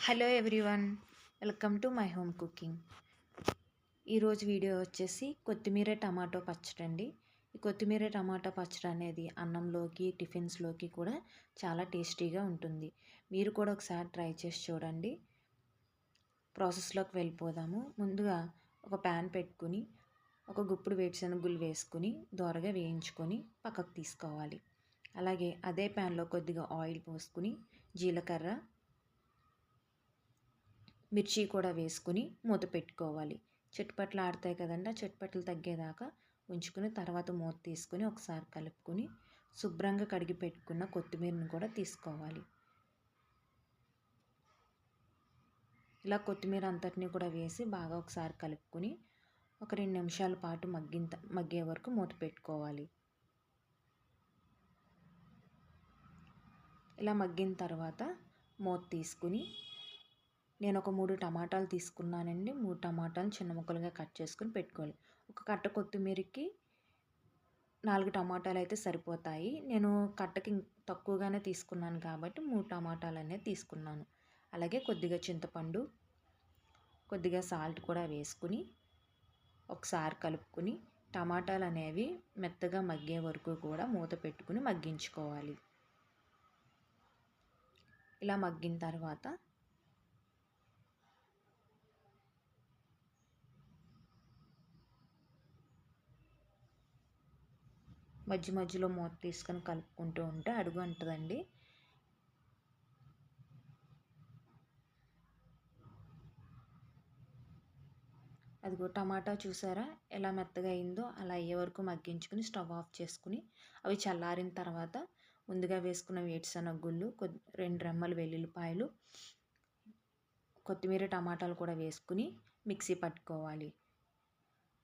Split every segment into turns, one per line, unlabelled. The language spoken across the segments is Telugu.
Hello everyone welcome to my home cooking ఈరోజు వీడియో వచ్చేసి కొత్తిమీర టమాటో పచ్చడి అండి. ఈ కొత్తిమీర టమాటో పచ్చడి అనేది అన్నంలోకి టిఫిన్స్లోకి కూడా చాలా టేస్టీగా ఉంటుంది. మీరు కూడా ఒకసారి ట్రై చేసి చూడండి. ప్రాసెస్లోకి వెళ్ళిపోదాము. ముందుగా ఒక ప్యాన్ పెట్టుకుని ఒక గుప్పుడు వేరుశనగులు వేసుకుని దోరగా వేయించుకొని పక్కకు తీసుకోవాలి. అలాగే అదే ప్యాన్లో కొద్దిగా ఆయిల్ పోసుకుని జీలకర్ర మిర్చి కూడా వేసుకుని మూత పెట్టుకోవాలి. చెట్పట్లు ఆడతాయి కదండి ఆ చిట్పట్లు తగ్గేదాకా ఉంచుకుని తర్వాత మూత తీసుకుని ఒకసారి కలుపుకొని శుభ్రంగా కడిగి పెట్టుకున్న కొత్తిమీరని కూడా తీసుకోవాలి. ఇలా కొత్తిమీర అంతటిని కూడా వేసి బాగా ఒకసారి కలుపుకొని ఒక రెండు నిమిషాల పాటు మగ్గింత మగ్గే వరకు మూత పెట్టుకోవాలి. ఇలా మగ్గిన తర్వాత మూత తీసుకుని నేను ఒక మూడు టమాటాలు తీసుకున్నానండి. మూడు టమాటాలు చిన్న ముక్కలుగా కట్ చేసుకుని పెట్టుకోవాలి. ఒక కట్ట కొత్తిమీరకి నాలుగు టమాటాలు అయితే సరిపోతాయి. నేను కట్టకి తక్కువగానే తీసుకున్నాను కాబట్టి మూడు టమాటాలు అనేది తీసుకున్నాను. అలాగే కొద్దిగా చింతపండు కొద్దిగా సాల్ట్ కూడా వేసుకుని ఒకసారి కలుపుకుని టమాటాలు అనేవి మెత్తగా మగ్గే వరకు కూడా మూత పెట్టుకుని మగ్గించుకోవాలి. ఇలా మగ్గిన తర్వాత మధ్య మధ్యలో మూత తీసుకొని కలుపుకుంటూ ఉంటే అడుగు అంటుందండి. అదిగో టమాటా చూసారా? ఎలా మెత్తగా అయిందో అలా అయ్యే వరకు మగ్గించుకుని స్టవ్ ఆఫ్ చేసుకుని అవి చల్లారిన తర్వాత ముందుగా వేసుకున్న వేరుశనగ గుళ్ళు రెండు రెమ్మలు వెల్లుల్లిపాయలు కొత్తిమీర టమాటాలు కూడా వేసుకుని మిక్సీ పట్టుకోవాలి.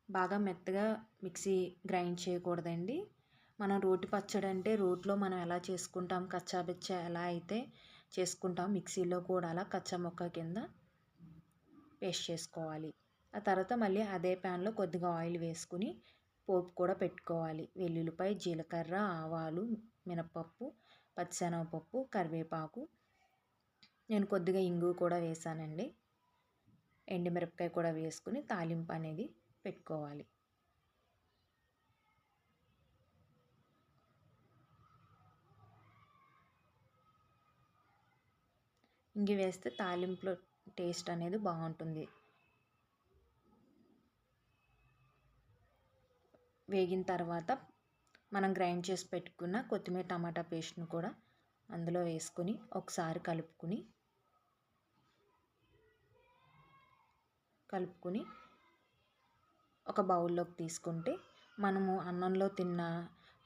బాగా మెత్తగా మిక్సీ గ్రైండ్ చేయకూడదండి. మనం రోటి పచ్చడి అంటే రోట్లో మనం ఎలా చేసుకుంటాం? కచ్చాబిచ్చ ఎలా అయితే చేసుకుంటాం? మిక్సీలో కూడా అలా కచ్చా మొక్క కింద పేస్ట్ చేసుకోవాలి. ఆ తర్వాత మళ్ళీ అదే ప్యాన్లో కొద్దిగా ఆయిల్ వేసుకుని పోపు కూడా పెట్టుకోవాలి. వెల్లుల్లిపాయ జీలకర్ర ఆవాలు మినపప్పు పచ్చిశనగపప్పు కరివేపాకు. నేను కొద్దిగా ఇంగు కూడా వేసానండి. ఎండుమిరపకాయ కూడా వేసుకుని తాలింపు అనేది పెట్టుకోవాలి. ఇంగి వేస్తే తాలింపులో టేస్ట్ అనేది బాగుంటుంది. వేగిన తర్వాత మనం గ్రైండ్ చేసి పెట్టుకున్న కొత్తిమీర టమాటా పేస్ట్ను కూడా అందులో వేసుకొని ఒకసారి కలుపుకుని కలుపుకొని ఒక బౌల్లోకి తీసుకుంటే మనము అన్నంలో తిన్న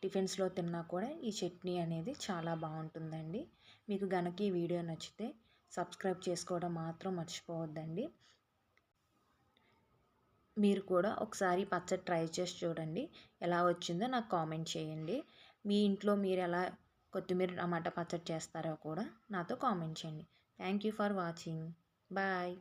టిఫిన్స్లో తిన్నా కూడా ఈ చట్నీ అనేది చాలా బాగుంటుందండి. మీకు గనక ఈ వీడియో నచ్చితే సబ్స్క్రైబ్ చేసుకోవడం మాత్రం మర్చిపోవద్దండి. మీరు కూడా ఒకసారి పచ్చడి ట్రై చేసి చూడండి. ఎలా వచ్చిందో నాకు కామెంట్ చేయండి. మీ ఇంట్లో మీరు ఎలా కొత్తిమీర టమాటా పచ్చడి చేస్తారో కూడా నాతో కామెంట్ చేయండి. Thank you for watching. Bye.